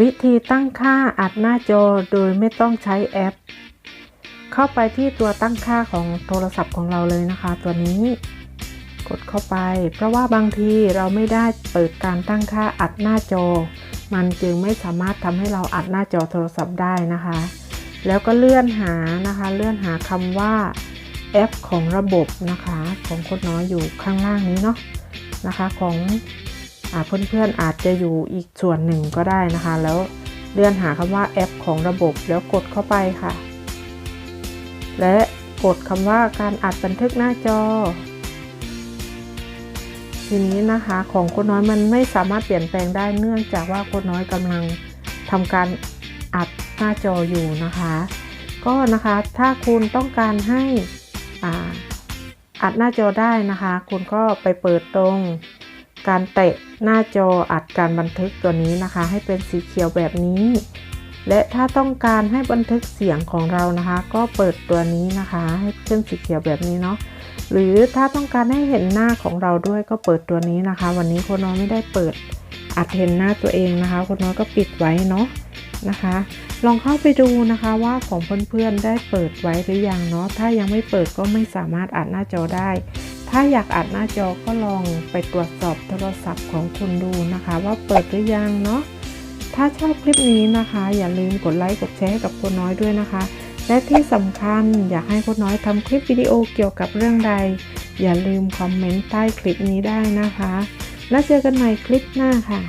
วิธีตั้งค่าอัดหน้าจอโดยไม่ต้องใช้แอป เข้าไปที่ตัวตั้งค่าของโทรศัพท์ของเราเลยนะคะ ตัวนี้ กดเข้าไป เพราะว่าบางทีเราไม่ได้เปิดการตั้งค่าอัดหน้าจอ มันจึงไม่สามารถทำให้เราอัดหน้าจอโทรศัพท์ได้นะคะ แล้วก็เลื่อนหานะคะ เลื่อนหาคำว่าแอปของระบบนะคะ ของคนน้อยอยู่ข้างล่างนี้เนาะนะคะของ เพื่อนๆอาจจะอยู่อีกส่วนหนึ่งก็ได้นะคะ แล้วเลื่อนหาคำว่าแอปของระบบแล้วกดเข้าไปค่ะ และกดคำว่าการอัดบันทึกหน้าจอ ทีนี้นะคะของคนน้อยมันไม่สามารถเปลี่ยนแปลงได้เนื่องจากว่าคนน้อยกำลังทำการอัดหน้าจออยู่นะคะ ก็นะคะถ้าคุณต้องการให้อ,อัดหน้าจอได้นะคะ คุณก็ไปเปิดตรง การเตะหน้าจออัดการบันทึกตัวนี้นะคะ ให้เป็นสีเขียวแบบนี้ และถ้าต้องการให้บันทึกเสียงของเรานะคะ ก็เปิดตัวนี้นะคะ ให้ขึ้นสีเขียวแบบนี้เนาะหรือถ้าต้องการให้เห็นหน้าของเราด้วยก็เปิดตัวนี้นะคะ วันนี้คนน้อยไม่ได้เปิดอัดเห็นหน้าตัวเองนะคะคนน้อยก็ปิดไว้เนาะนะคะ ลองเข้าไปดูนะคะว่าของเพื่อนๆได้เปิดไว้หรือยังเนาะถ้ายังไม่เปิดก็ไม่สามารถอัดหน้าจอได้ ถ้าอยากอัดหน้าจอก็ลองไปตรวจสอบโทรศัพท์ของคุณดูนะคะ ว่าเปิดหรือยังเนาะ ถ้าชอบคลิปนี้นะคะ อย่าลืมกดไลค์กดแชร์ให้กับคนน้อยด้วยนะคะ และที่สำคัญอยากให้คนน้อยทำคลิปวิดีโอเกี่ยวกับเรื่องใด อย่าลืมคอมเมนต์ใต้คลิปนี้ได้นะคะ แล้วเจอกันใหม่คลิปหน้าค่ะ